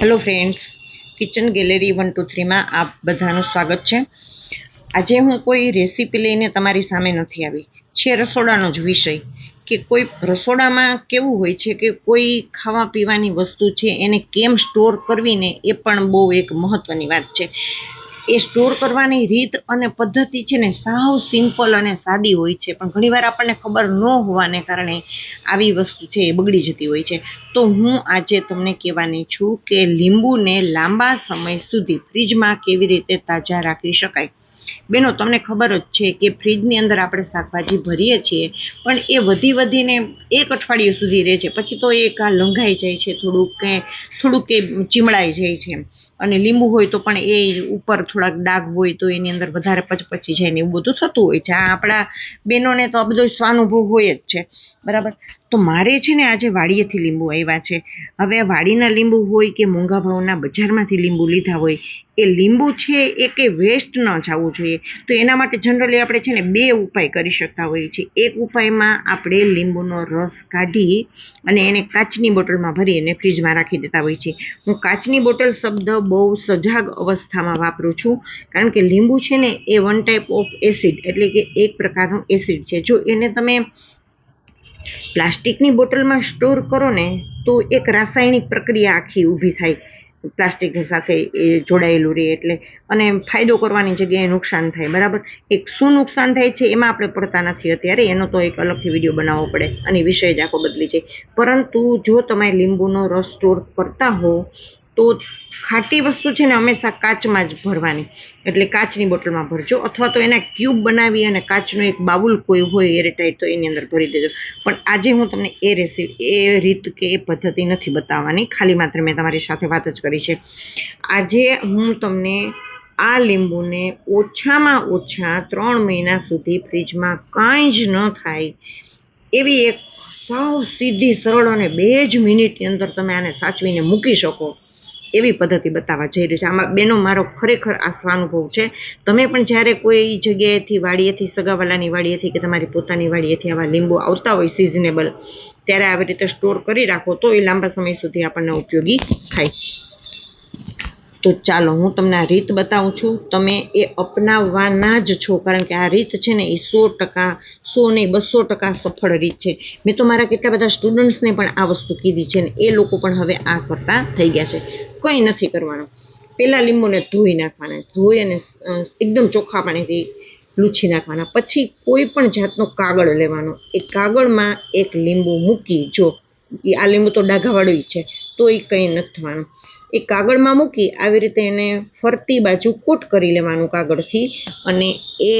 Hello friends kitchen gallery one two થ્રીમાં આપ બધાનું સ્વાગત છે. આજે હું કોઈ રેસીપી લઈને તમારી સામે નથી આવી. છે રસોડાનો જ વિષય. કે કોઈ રસોડામાં કેવું હોય છે કે કોઈ ખાવા પીવાની વસ્તુ છે એને કેમ સ્ટોર કરવીને એ પણ બહુ એક મહત્ત્વની વાત છે. એ સ્ટોર કરવાની રીત અને પદ્ધતિ છે ને સાવ સિમ્પલ અને સાદી હોય છે. પણ ઘણીવાર આપણને ખબર ન હોવાને કારણે આવી વસ્તુ છે એ બગડી જતી હોય છે. તો હું આજે તમને કહેવાની છું કે લીંબુને લાંબા સમય સુધી ફ્રીજમાં કેવી રીતે તાજા રાખી શકાય? બેનો, તમને ખબર જ છે કે ફ્રીજની અંદર આપણે શાકભાજી ભરીએ છીએ, પણ એ વધી વધીને એક અઠવાડિયું સુધી રહે છે. પછી તો એ કાં લંઘાઈ જાય છે, થોડુંક કે થોડુંક કે ચીમળાઈ જાય છે. અને લીંબુ હોય તો પણ એ ઉપર થોડાક ડાઘ હોય તો એની અંદર વધારે પચપચી જાય ને એવું બધું થતું હોય છે. આ આપણા બહેનોને તો આ બધો સ્વાનુભવ હોય જ છે. બરાબર? તો મારે છે ને આજે વાડીએથી લીંબુ આવ્યા છે. હવે વાડીના લીંબુ હોય કે મોંઘા ભાવના બજારમાંથી લીંબુ લીધા હોય, એ લીંબુ છે એ કે વેસ્ટ ન જવું જોઈએ. તો એના માટે જનરલી આપણે છે ને બે ઉપાય કરી શકતા હોઈએ છીએ. એક ઉપાયમાં આપણે લીંબુનો રસ કાઢી અને એને કાચની બોટલમાં ભરી અને ફ્રીજમાં રાખી દેતા હોઈએ છીએ. હું કાચની બોટલ શબ્દ બહુ સજાગ અવસ્થામાં વાપરું છું. કારણ કે લીંબુ છે ને, એ વન ટાઈપ ઓફ એસિડ એટલે કે એક પ્રકારનું એસિડ છે. જો એને તમે પ્લાસ્ટિકની બોટલમાં સ્ટોર કરો ને, તો એક રાસાયણિક પ્રક્રિયા આખી ઊભી થાય. પ્લાસ્ટિક સાથે એ જોડાયેલું રહે એટલે. અને ફાયદો કરવાની જગ્યાએ નુકસાન થાય, બરાબર? એક શું નુકસાન થાય છે, એમાં આપણે પડતા નથી અત્યારે. એનો તો એક અલગથી વીડિયો બનાવવો પડે અને વિષય જ આખો બદલી જાય. પરંતુ જો તમે લીંબુનો રસ સ્ટોર કરતા હો તો ખાટી વસ્તુ છે ને હંમેશા કાચમાં જ ભરવાની. એટલે કાચની બોટલમાં ભરજો અથવા તો એના ક્યુબ બનાવી અને કાચનો એક બાઉલ કોઈ હોય એરટાઈટ તો એની અંદર ભરી દેજો. પણ આજે હું તમને એ રેસીપી એ રીત કે એ પદ્ધતિ નથી બતાવવાની. ખાલી માત્ર મેં તમારી સાથે વાત જ કરી છે. આજે હું તમને આ લીંબુને ઓછામાં ઓછા ત્રણ મહિના સુધી ફ્રીજમાં કાંઈ જ ન થાય એવી એક સાવ સીધી, સરળ અને બે જ મિનિટની અંદર તમે આને સાચવીને મૂકી શકો. એવી પદ્ધતિ બતાવવા જઈ રહી છે. આમાં બેનો, મારો ખરેખર આ સ્વાનુભવ છે. તમે પણ જ્યારે કોઈ જગ્યાએથી, વાડીએથી, સગાવાલાની વાડીએથી કે તમારી પોતાની વાડીએથી આવા લીંબુ આવતા હોય સિઝનેબલ ત્યારે આવી રીતે સ્ટોર કરી રાખો તો એ લાંબા સમય સુધી આપણને ઉપયોગી થાય. તો ચાલો, હું તમને આ રીત બતાવું છું. તમે એ અપનાવવાના જ છો, કારણ કે આ રીત છે ને એ સો ટકા, સો નહીં, બસો ટકા સફળ રીત છે. મેં તો મારા કેટલા બધા સ્ટુડન્ટ્સને પણ આ વસ્તુ કીધી છે ને એ લોકો પણ હવે આ કરતા થઈ ગયા છે. કંઈ નથી કરવાનું. પહેલાં લીંબુને ધોઈ નાખવાના, ધોઈ અને એકદમ ચોખ્ખા પાણીથી લૂછી નાખવાના. પછી કોઈ પણ જાતનો કાગળ લેવાનો. એ કાગળમાં એક લીંબુ મૂકી, જો એ આ લીંબુ તો ડાઘાવાળું છે, તો એ કંઈ નથી થવાનું. એ કાગળમાં મૂકી આવી રીતે એને ફરતી બાજુ કોટ કરી લેવાનું કાગળથી અને એ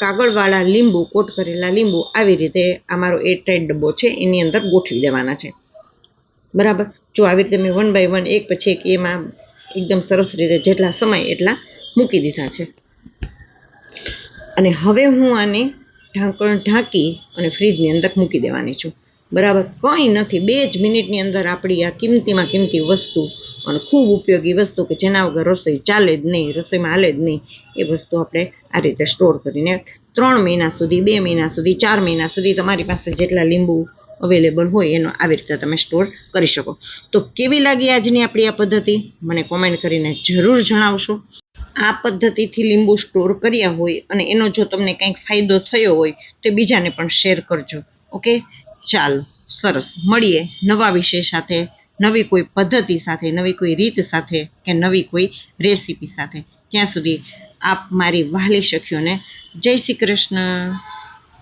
કાગળવાળા લીંબુ, કોટ કરેલા લીંબુ આવી રીતે અમારો એરટાઈટ ડબ્બો છે, એની અંદર ગોઠવી દેવાના છે. બરાબર? જો આવી રીતે મેં વન બાય વન એક પછી એક એમાં એકદમ સરસ રીતે જેટલા સમય એટલા મૂકી દીધા છે. અને હવે હું આને ઢાંકણ ઢાંકી અને ફ્રીજની અંદર મૂકી દેવાની છું. બરાબર? કંઈ નથી. બે જ મિનિટની અંદર આપણી આ કિંમતીમાં કિંમતી વસ્તુ અને ખૂબ ઉપયોગી વસ્તુ કે જેના વગર રસોઈ ચાલે જ નહીં, રસોઈમાં હાલે જ નહીં, એ વસ્તુ આપણે આ રીતે સ્ટોર કરીને ત્રણ મહિના સુધી, બે મહિના સુધી, ચાર મહિના સુધી તમારી પાસે જેટલા લીંબુ અવેલેબલ હોય એનો આવી રીતે તમે સ્ટોર કરી શકો. તો કેવી લાગી આજની આપણી આ પદ્ધતિ? મને કોમેન્ટ કરીને જરૂર જણાવશો. આ પદ્ધતિથી લીંબુ સ્ટોર કર્યા હોય અને એનો જો તમને કંઈક ફાયદો થયો હોય તો બીજાને પણ શેર કરજો. ઓકે? ચાલો, સરસ. મળીએ નવા વિષય સાથે, નવી કોઈ પદ્ધતિ સાથે, નવી કોઈ રીત સાથે કે નવી કોઈ રેસીપી સાથે. ત્યાં સુધી આપ મારી વહાલી સખીઓને જય શ્રી કૃષ્ણ.